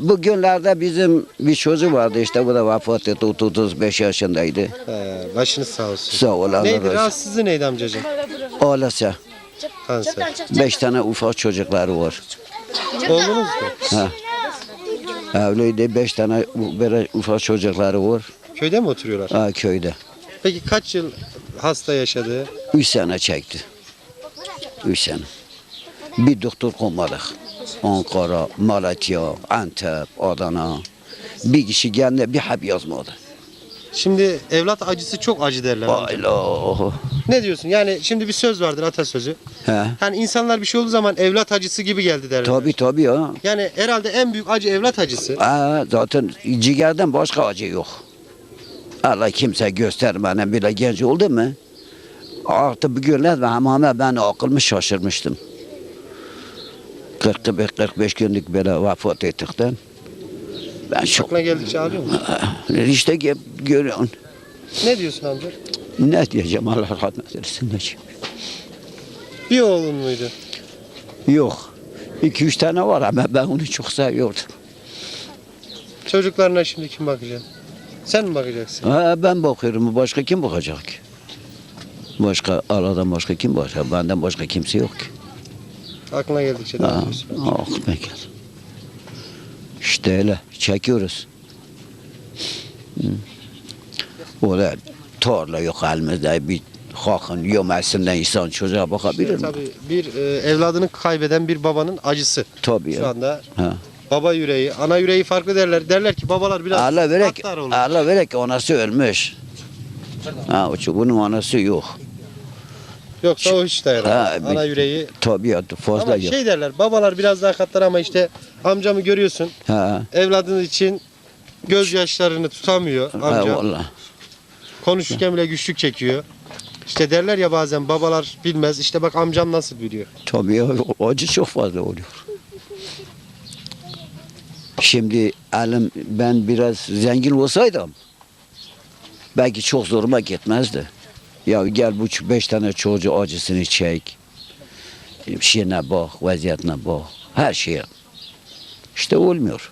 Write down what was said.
Bugünlerde bizim bir çocuğu vardı işte bu da vefat etti 35 yaşındaydı. He, başınız sağ olsun. Sağ ol Allah Neydi razı olsun. rahatsızlığı neydi amcacığım? Ağlasa. Kanser. Beş tane ufak çocukları var. Oğlunuz mu? Ha. Evliydi beş tane u- böyle ufak çocukları var. Köyde mi oturuyorlar? Ha, köyde. Peki kaç yıl hasta yaşadı? Üç sene çekti. Üç sene. Bir doktor konmadık. Ankara, Malatya, Antep, Adana. Bir kişi geldi bir hap yazmadı. Şimdi evlat acısı çok acı derler. Ayla. Ne diyorsun? Yani şimdi bir söz vardır atasözü. He. Hani insanlar bir şey olduğu zaman evlat acısı gibi geldi derler. Tabii tabii ya. Yani herhalde en büyük acı evlat acısı. Aa, zaten ciğerden başka acı yok. Allah kimse göstermeden bile genç oldu mu? Artık bugünler ve hamame ben akılımı şaşırmıştım. 45-45 günlük böyle vefat ettikten. Ben çok Aklına geldikçe ağlıyor mu? işte gö- görüyorsun. Ne diyorsun amca? Ne diyeceğim Allah rahmet eylesin. ne. Bir oğlun muydu? Yok. İki üç tane var ama ben onu çok seviyordum. Çocuklarına şimdi kim bakacak? Sen mi bakacaksın? Ha, ben bakıyorum. Başka kim bakacak ki? Başka aradan başka kim bakacak? Benden başka kimse yok ki. Aklına geldikçe ne Ha, yapıyorsun? ah be gel. İşte öyle. Çekiyoruz. Hı. Öyle tarla yok elimizde. Bir hakın yömesinden insan çocuğa bakabilir mi? Tabii bir e, evladını kaybeden bir babanın acısı. Tabii Şu ya. anda Ha. baba yüreği, ana yüreği farklı derler. Derler ki babalar biraz Allah verek, olur. Allah verek anası ölmüş. Ha, o bunun anası yok. Yoksa o hiç dayanamaz. Ha, bir- ana yüreği. Tabii ya, fazla Ama yok. şey derler babalar biraz daha katlar ama işte amcamı görüyorsun. Ha, Evladın için gözyaşlarını tutamıyor ha amca. vallahi. Konuşurken bile güçlük çekiyor. İşte derler ya bazen babalar bilmez. İşte bak amcam nasıl biliyor. Tabii ya, acı çok fazla oluyor. Şimdi elim ben biraz zengin olsaydım belki çok zoruma gitmezdi. Ya gel bu beş tane çocuğu acısını çek. Şeyine bak, vaziyetine bak. Her şeye. İşte olmuyor.